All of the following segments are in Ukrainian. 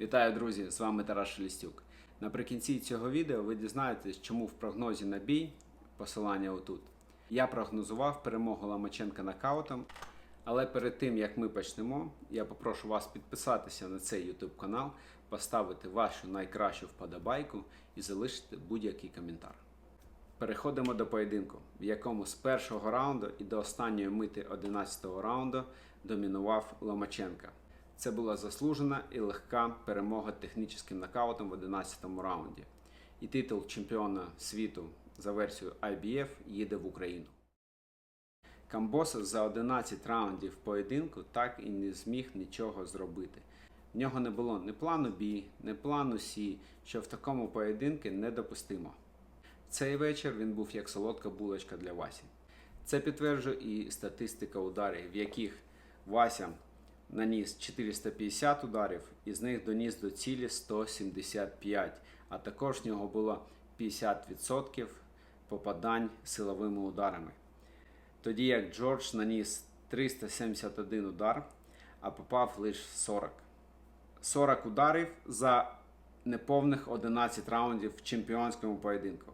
Вітаю, друзі! З вами Тарас Шелістюк. Наприкінці цього відео ви дізнаєтесь, чому в прогнозі на бій, посилання отут, я прогнозував перемогу Ломаченка нокаутом. Але перед тим як ми почнемо, я попрошу вас підписатися на цей YouTube канал, поставити вашу найкращу вподобайку і залишити будь-який коментар. Переходимо до поєдинку, в якому з першого раунду і до останньої мити 11-го раунду домінував Ломаченка. Це була заслужена і легка перемога технічним нокаутом в 11-му раунді. І титул чемпіона світу за версією IBF їде в Україну. Камбоса за 11 раундів поєдинку так і не зміг нічого зробити. В нього не було ні плану B, ні плану C, що в такому поєдинку недопустимо. Цей вечір він був як солодка булочка для Васі. Це підтверджує і статистика ударів, в яких Вася наніс 450 ударів, із них доніс до цілі 175, а також в нього було 50% попадань силовими ударами. Тоді як Джордж наніс 371 удар, а попав лише 40. 40 ударів за неповних 11 раундів в чемпіонському поєдинку.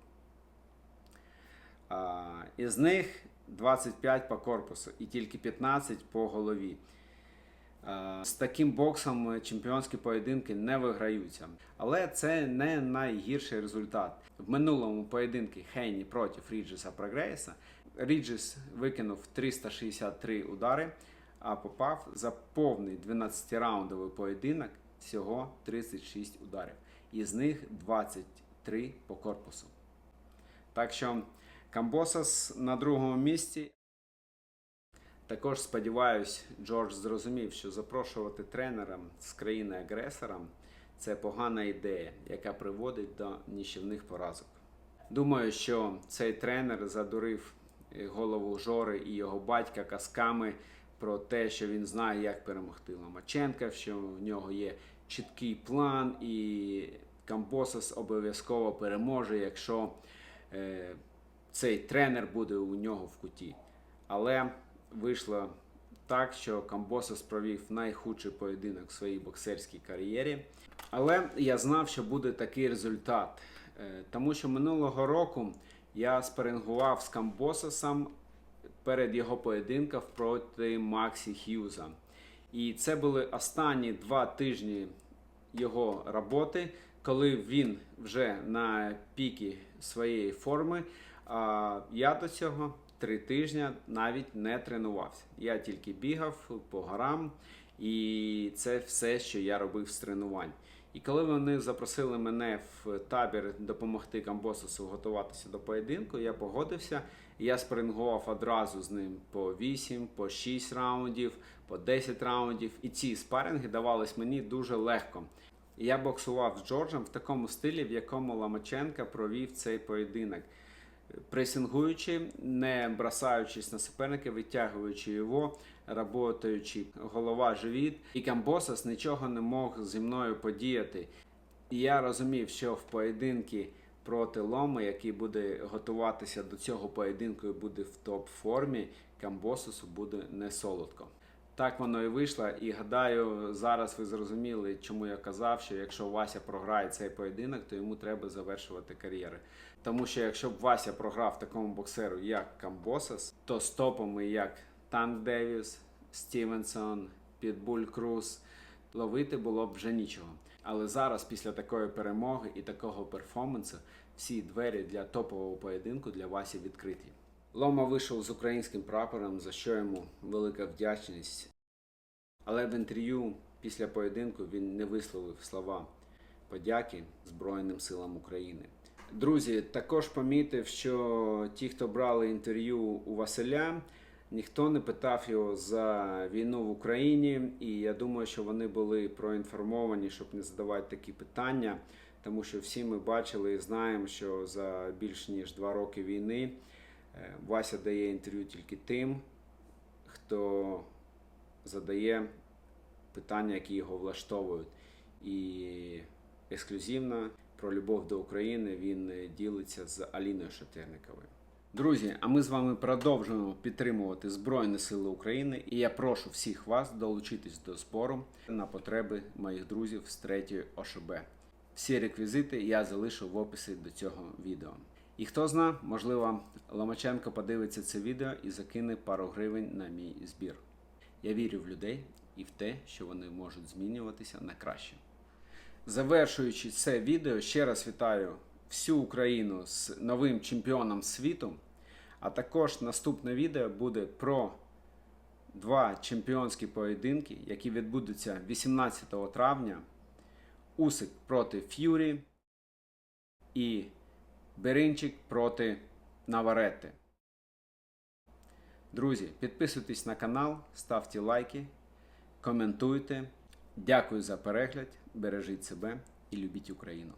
Із них 25 по корпусу і тільки 15 по голові. А, З таким боксом чемпіонські поєдинки не виграються. Але це не найгірший результат. В минулому поєдинку Хейні проти Ріджеса Прогрейса Ріджес викинув 363 удари, а попав за повний 12-раундовий поєдинок всього 36 ударів. Із них 23 по корпусу. Так що Камбосас на другому місці. Також сподіваюсь, Джордж зрозумів, що запрошувати тренера з країни-агресором це погана ідея, яка приводить до ніщівних поразок. Думаю, що цей тренер задурив голову Жори і його батька казками про те, що він знає, як перемогти Ломаченка, що в нього є чіткий план, і Камбосас обов'язково переможе, якщо е, цей тренер буде у нього в куті. Але вийшло так, що Камбосас провів найхудший поєдинок в своїй боксерській кар'єрі. Але я знав, що буде такий результат. Е, Тому що минулого року я спарингував з Камбосасом перед його поєдинком проти Максі Х'юза. І це були останні два тижні його роботи, коли він вже на пікі своєї форми. А я до цього три тижні навіть не тренувався. Я тільки бігав по горам, і це все, що я робив з тренувань. І коли вони запросили мене в табір допомогти Камбосусу готуватися до поєдинку, я погодився. Я спарингував одразу з ним по 8, по 6 раундів, по 10 раундів. І ці спаринги давались мені дуже легко. Я боксував з Джорджем в такому стилі, в якому Ломаченка провів цей поєдинок. Пресингуючи, не бросаючись на суперника, витягуючи його, работаючи голова живіт, і Камбосас нічого не мог зі мною подіяти. І я розумів, що в поєдинку проти Лома, який буде готуватися до цього поєдинку і буде в топ-формі, Камбосасу буде не солодко. Так воно і вийшло, і гадаю, зараз ви зрозуміли, чому я казав, що якщо Вася програє цей поєдинок, то йому треба завершувати кар'єру. Тому що якщо б Вася програв такому боксеру, як Камбосас, то з топами як Танк Девіс, Стівенсон, Підбуль Круз ловити було б вже нічого. Але зараз, після такої перемоги і такого перформансу, всі двері для топового поєдинку для Васі відкриті. Лома вийшов з українським прапором, за що йому велика вдячність. Але в інтерв'ю після поєдинку він не висловив слова подяки Збройним силам України. Друзі, також помітив, що ті, хто брали інтерв'ю у Василя, ніхто не питав його за війну в Україні, і я думаю, що вони були проінформовані, щоб не задавати такі питання, тому що всі ми бачили і знаємо, що за більш ніж два роки війни Вася дає інтерв'ю тільки тим, хто задає питання, які його влаштовують. І ексклюзивно про любов до України він е, ділиться з Аліною Шатерниковою. Друзі, а ми з вами продовжуємо підтримувати Збройні Сили України, і я прошу всіх вас долучитись до збору на потреби моїх друзів з 3 ОШБ. Всі реквізити я залишу в описі до цього відео. І хто зна, можливо, Ломаченко подивиться це відео і закине пару гривень на мій збір. Я вірю в людей і в те, що вони можуть змінюватися на краще. Завершуючи це відео, ще раз вітаю всю Україну з новим чемпіоном світу. А також наступне відео буде про два чемпіонські поєдинки, які відбудуться 18 травня. Усик проти Ф'юрі і Беринчик проти Наваретти. Друзі, підписуйтесь на канал, ставте лайки, коментуйте. Дякую за перегляд, бережіть себе і любіть Україну.